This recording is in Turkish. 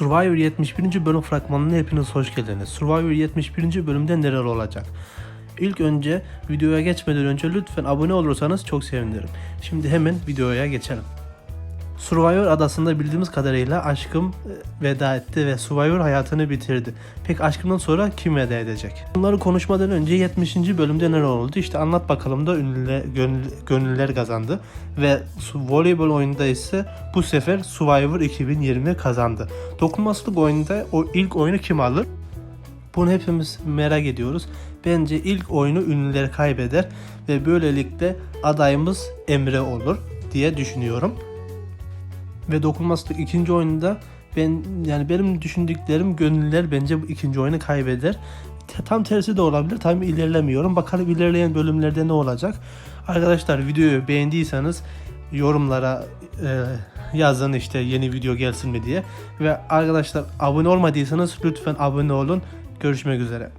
Survivor 71. bölüm fragmanına hepiniz hoş geldiniz. Survivor 71. bölümde neler olacak? İlk önce videoya geçmeden önce lütfen abone olursanız çok sevinirim. Şimdi hemen videoya geçelim. Survivor adasında bildiğimiz kadarıyla aşkım e, veda etti ve Survivor hayatını bitirdi. Peki aşkından sonra kim veda edecek? Bunları konuşmadan önce 70. bölümde neler oldu? İşte anlat bakalım da ünlüler, gönül, gönüller kazandı. Ve voleybol oyunda ise bu sefer Survivor 2020 kazandı. Dokunmasızlık oyunda o ilk oyunu kim alır? Bunu hepimiz merak ediyoruz. Bence ilk oyunu ünlüler kaybeder ve böylelikle adayımız Emre olur diye düşünüyorum. Ve dokunmasızlık ikinci oyunda ben yani benim düşündüklerim gönüllüler bence bu ikinci oyunu kaybeder. Tam tersi de olabilir. Tam ilerlemiyorum. Bakalım ilerleyen bölümlerde ne olacak. Arkadaşlar videoyu beğendiyseniz yorumlara e, yazın işte yeni video gelsin mi diye. Ve arkadaşlar abone olmadıysanız lütfen abone olun. Görüşmek üzere.